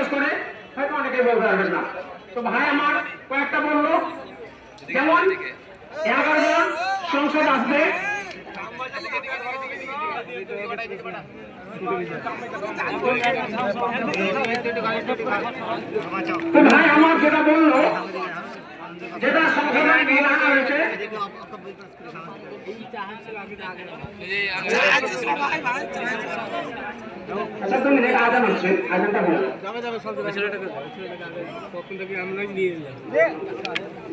জিজ্ঞেস করে হয়তো অনেকে বলতে পারবেন না। তো ভাই আমার কয়েকটা বলল। যেমন এগারো জন সংসদ আসবে। ভাই আমার যেটা বলল যেটা সংসদে বিল আনা হয়েছে তুমি মিনিট আজান হচ্ছে আজানটা বলো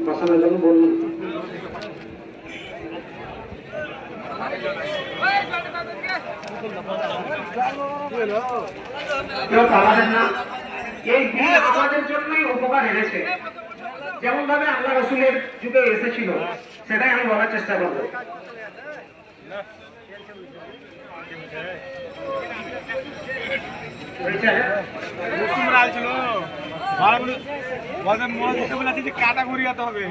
বসানোর জন্য বলুন কেউ পালাবেন না। এই দিন আমাদের জন্যই উপকার এনেছে। যেমন ভাবে আল্লাহ রসুলের যুগে এসেছিল সেটাই আমি বলার চেষ্টা করব। কাটা করিয়াতে হবে।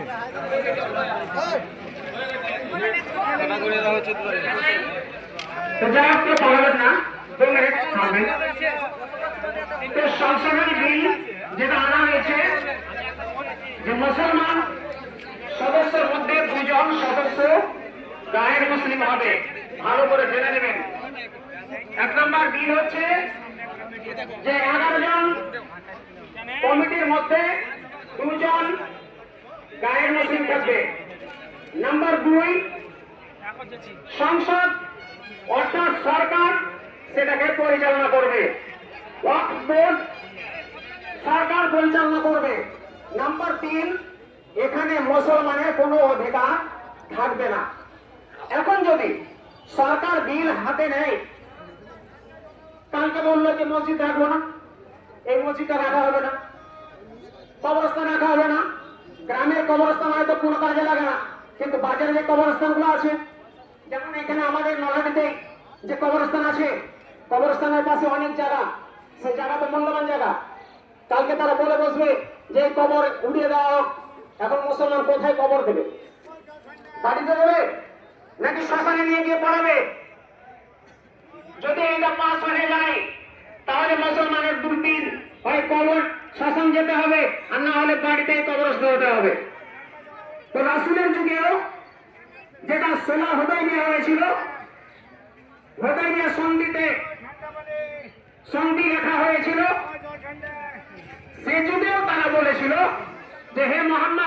তো যারা কেউ পালাবেন না। দু মিনিট থামবেন তো সংশোধনী বিল যেটা আনা হয়েছে যে মুসলমান সদস্যের মধ্যে দুজন সদস্য গায়ের মুসলিম হবে। ভালো করে জেনে নেবেন। এক নম্বর বিল হচ্ছে যে এগারো জন কমিটির মধ্যে দুজন গায়ের মুসলিম থাকবে। নাম্বার দুই, সংসদ অর্থাৎ সরকার সেটাকে পরিচালনা করবে। বোর্ড সরকার পরিচালনা করবে। নাম্বার তিন, এখানে মুসলমানের কোনো অধিকার থাকবে না। এখন যদি সরকার বিল হাতে নেয় বলল যে মসজিদ রাখব না। এই মসজিদটা রাখা হবে না। কবরস্থান রাখা হবে না। গ্রামের কবরস্থান হয়তো কোনো কাজে লাগে না, কিন্তু বাজারে যে কবরস্থানগুলো আছে, যেমন এখানে আমাদের নলহাটিতে যে কবরস্থান আছে, কবরস্থানের পাশে অনেক জায়গা, সেই জায়গা তো মূল্যবান জায়গা। কালকে তারা বলে বসবে যে কবর উড়িয়ে দেওয়া হোক, এখন মুসলমান কোথায় কবর দেবে? বাড়িতে দেবে নাকি শ্মশানে নিয়ে গিয়ে পড়াবে? যদি এটা পাস হয়ে যায় তাহলে মুসলমানের দুই দিন হয় কবর শ্মশান যেতে হবে আর না হলে বাড়িতে হতে হবে। তো রাসুলের যুগেও যেটা সোলা নিয়ে হয়েছিল হৃদয় নিয়ে সন্ধিতে সন্ধি লেখা হয়েছিল। সে যুগেও তারা বলেছিল যে, হে মোহাম্মদ